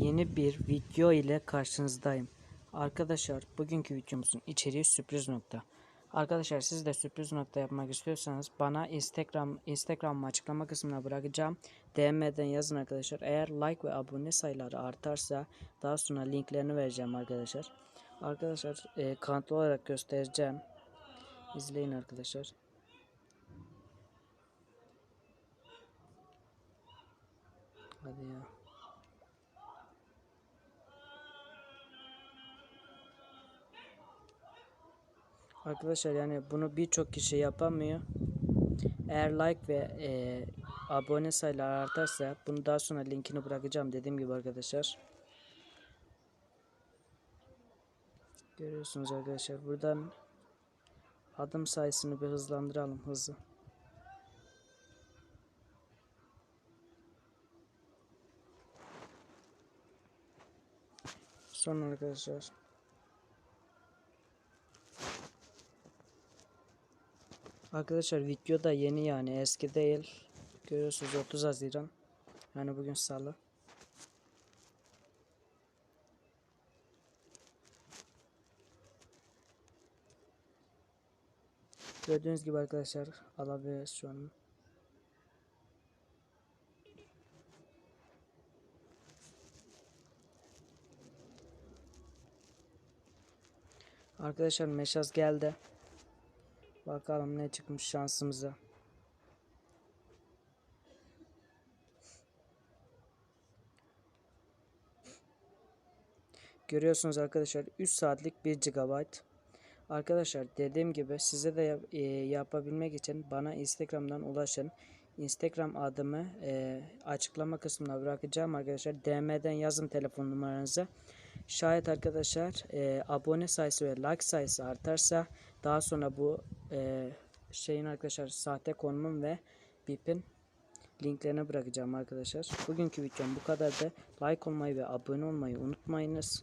Yeni bir video ile karşınızdayım. Arkadaşlar bugünkü videomuzun içeriği sürpriz nokta. Arkadaşlar siz de sürpriz nokta yapmak istiyorsanız bana Instagram Instagram açıklama kısmına bırakacağım. DM'den yazın arkadaşlar. Eğer like ve abone sayıları artarsa daha sonra linklerini vereceğim arkadaşlar. Arkadaşlar e, kanıtlı olarak göstereceğim. İzleyin arkadaşlar. Hadi ya. Arkadaşlar yani bunu birçok kişi yapamıyor. Eğer like ve e, abone sayıları artarsa bunu daha sonra linkini bırakacağım dediğim gibi arkadaşlar. Görüyorsunuz arkadaşlar buradan adım sayısını bir hızlandıralım hızlı. Sonra arkadaşlar Arkadaşlar video da yeni yani eski değil. Görüyorsunuz 30 Haziran. Yani bugün salı. Gördüğünüz gibi arkadaşlar alabiliriz şu an. Arkadaşlar meşaz geldi. Bakalım ne çıkmış şansımıza. Görüyorsunuz arkadaşlar 3 saatlik 1 GB. Arkadaşlar dediğim gibi size de yap- e, yapabilmek için bana Instagram'dan ulaşın. Instagram adımı e, açıklama kısmına bırakacağım arkadaşlar. DM'den yazın telefon numaranızı. Şayet arkadaşlar e, abone sayısı ve like sayısı artarsa daha sonra bu e, şeyin arkadaşlar sahte konumum ve bipin linklerini bırakacağım arkadaşlar. Bugünkü videom bu kadardı. Like olmayı ve abone olmayı unutmayınız.